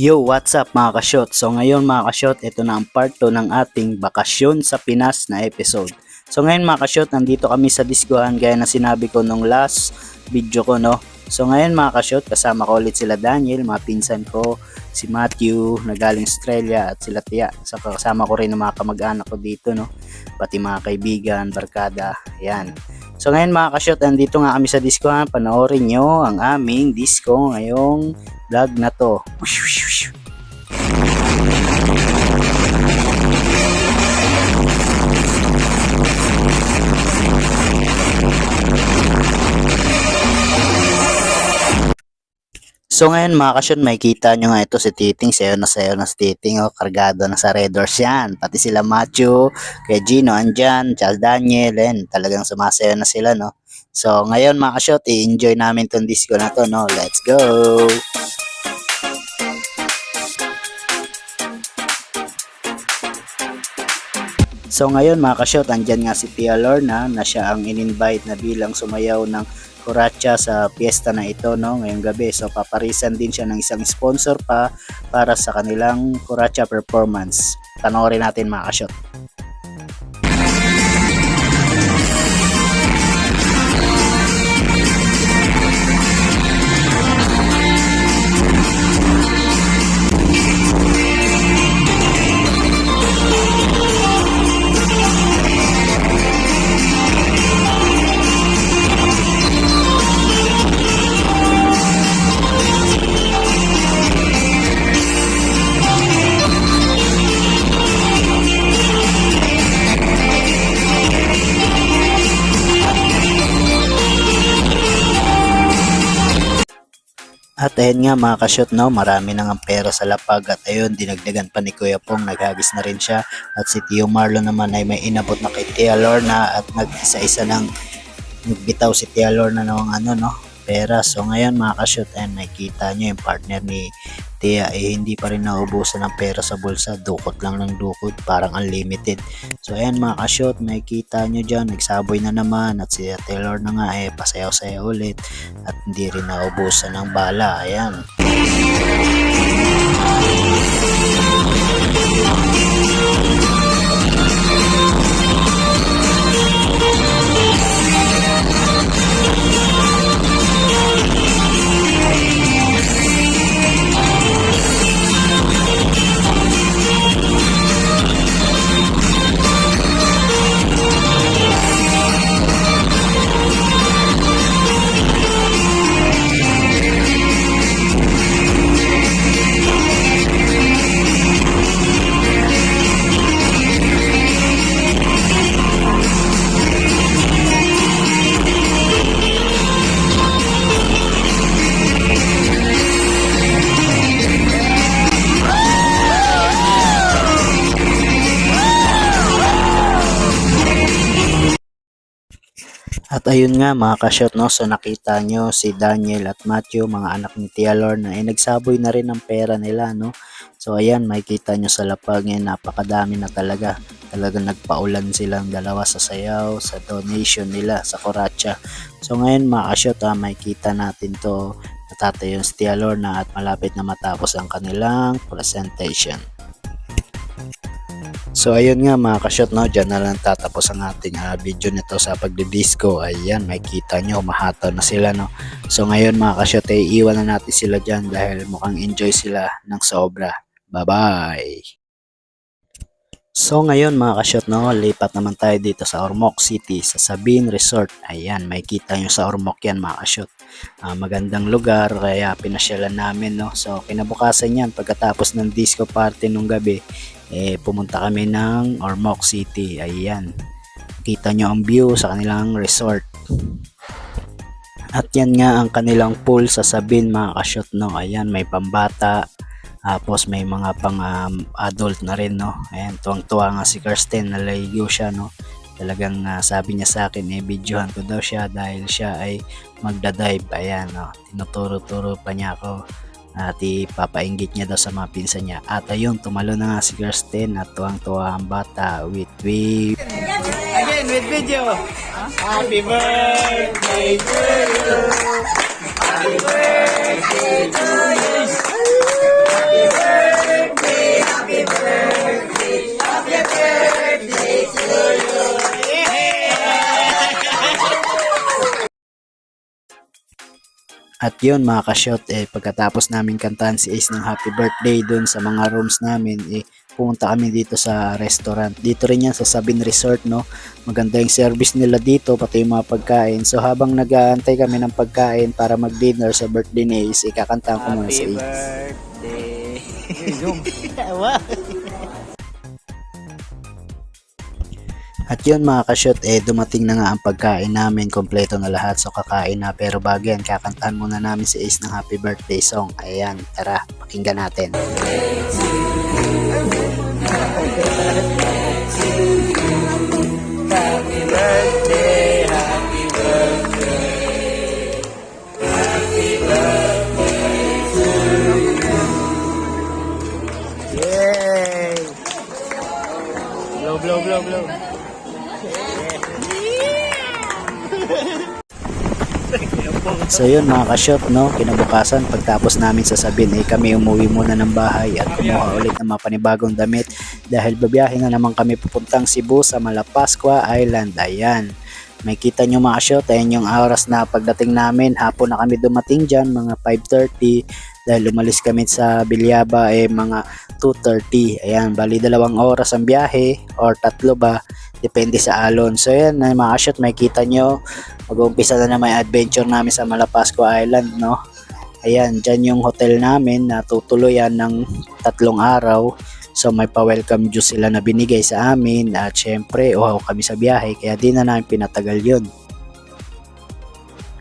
Yo, what's up mga kasyot? So ngayon mga kasyot, ito na ang part 2 ng ating bakasyon sa Pinas na episode. So ngayon mga kasyot, nandito kami sa diskuhan gaya na sinabi ko nung last video ko no. So ngayon mga kasyot, kasama ko ulit sila Daniel, mga pinsan ko, si Matthew na galing Australia at sila Tia. So kasama ko rin ang mga kamag-anak ko dito no. Pati mga kaibigan, barkada, yan. So ngayon mga kasyot, nandito nga kami sa diskuhan. Panoorin nyo ang aming disco ngayong vlog na to. So ngayon mga kasyon, makikita nyo nga ito si Titing, sayo na sayo na si Titing, oh, kargado na sa Red Doors yan. Pati sila Macho, kay Gino, andyan, Charles Daniel, and talagang sumasayo na sila, no. So ngayon mga kasyot, i-enjoy namin tong disco na to, no. Let's go! So ngayon mga kasyot, andyan nga si Tia Lorna na siya ang in-invite na bilang sumayaw ng Kuracha sa piyesta na ito no ngayong gabi. So paparisan din siya ng isang sponsor pa para sa kanilang Kuracha performance. Panoorin natin mga kasyot. At ayun nga mga kasyot no, marami nang ang pera sa lapag at ayun dinagdagan pa ni Kuya Pong, naghagis na rin siya at si Tio Marlon naman ay may inabot na kay Tia Lorna at nag-isa-isa ng nagbitaw si Tia Lorna ng ano no, pera. So ngayon mga kasyot ayun nakikita nyo yung partner ni Tia eh hindi pa rin naubusan ng pera sa bulsa, dukot lang ng dukot, parang unlimited. So ayan mga kasyot, makikita nyo dyan, nagsaboy na naman at si Taylor na nga eh pasayaw-sayaw ulit at hindi rin naubusan ng bala. Ayan. At ayun nga mga kasyot no, so nakita nyo si Daniel at Matthew, mga anak ni Tia Lorna, ay nagsaboy na rin ng pera nila no. So ayan, makikita nyo sa lapag ngayon, napakadami na talaga. Talagang nagpaulan silang dalawa sa sayaw, sa donation nila sa Koracha. So ngayon mga kasyot ha, makikita natin to natatayo si Tia Lorna at malapit na matapos ang kanilang presentation. So ayun nga mga kasyot no, dyan na lang tatapos ang ating ah, video nito sa pagdidisco. Ayan, makikita nyo, mahataw na sila no. So ngayon mga kasyot, ay iwan na natin sila dyan dahil mukhang enjoy sila ng sobra. Bye-bye! So ngayon mga kasyot no, lipat naman tayo dito sa Ormoc City sa Sabine Resort. Ayan, makikita nyo sa Ormoc yan mga kasyot. Ah, magandang lugar kaya pinasyalan namin no. So kinabukasan yan pagkatapos ng disco party nung gabi eh pumunta kami ng Ormoc City. Ayan. Kita nyo ang view sa kanilang resort. At yan nga ang kanilang pool sa Sabin mga kasyot no. Ayan, may pambata. Tapos may mga pang um, adult na rin no. Ayan, tuwang-tuwa nga si Kirsten, nalaligo siya no. Talagang ah, sabi niya sa akin, eh, videohan ko daw siya dahil siya ay magdadive. Ayan, no. tinuturo-turo pa niya ako at ipapainggit niya daw sa mga pinsan niya. At ayun, tumalo na nga si Kirsten at tuwang-tuwa ang bata with with Again, with video. Happy birthday to you. Happy birthday to you. Happy At yun mga ka-shot, eh, pagkatapos namin kantahan si Ace ng happy birthday dun sa mga rooms namin, eh, pumunta kami dito sa restaurant. Dito rin yan sa Sabin Resort, no? Maganda yung service nila dito, pati yung mga pagkain. So habang nag-aantay kami ng pagkain para mag-dinner sa birthday ni Ace, ikakantahan ko muna si Happy Ace. birthday. Wow. At yun mga ka-shot, eh dumating na nga ang pagkain namin, kompleto na lahat. So kakain na, pero bago yan, kakantahan muna namin si Ace ng happy birthday song. Ayan, tara, pakinggan natin. Happy birthday, So yun mga ka-shot, no? Kinabukasan, pagtapos namin sasabihin, eh kami umuwi muna ng bahay at kumuha ulit ng mga panibagong damit dahil babiyahe na naman kami pupuntang Cebu sa Malapascua Island. Ayan. May kita nyo mga shot, ayan yung oras na pagdating namin, hapon na kami dumating dyan, mga 5.30 dahil umalis kami sa Bilyaba eh mga 2.30. Ayan, bali dalawang oras ang biyahe or tatlo ba, depende sa alon. So ayan, ay, mga shot, may kita nyo, mag-uumpisa na naman adventure namin sa Malapascua Island, no? Ayan, dyan yung hotel namin na tutuloyan ng tatlong araw. So may pa-welcome juice sila na binigay sa amin at syempre uhaw kami sa biyahe kaya di na namin pinatagal yun.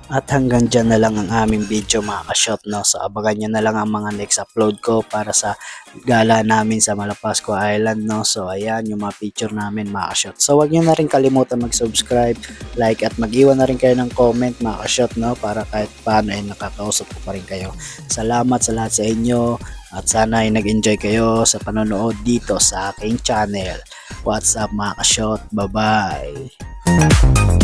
At hanggang dyan na lang ang aming video mga ka-shot no. So abangan nyo na lang ang mga next upload ko para sa gala namin sa Malapascua Island no. So ayan yung mga picture namin mga ka-shot. So wag nyo na rin kalimutan mag-subscribe, like at mag-iwan na rin kayo ng comment mga ka-shot no. Para kahit paano ay nakakausap ko pa rin kayo. Salamat sa lahat sa inyo at sana ay nag-enjoy kayo sa panonood dito sa aking channel. What's up mga ka-shot? Bye-bye!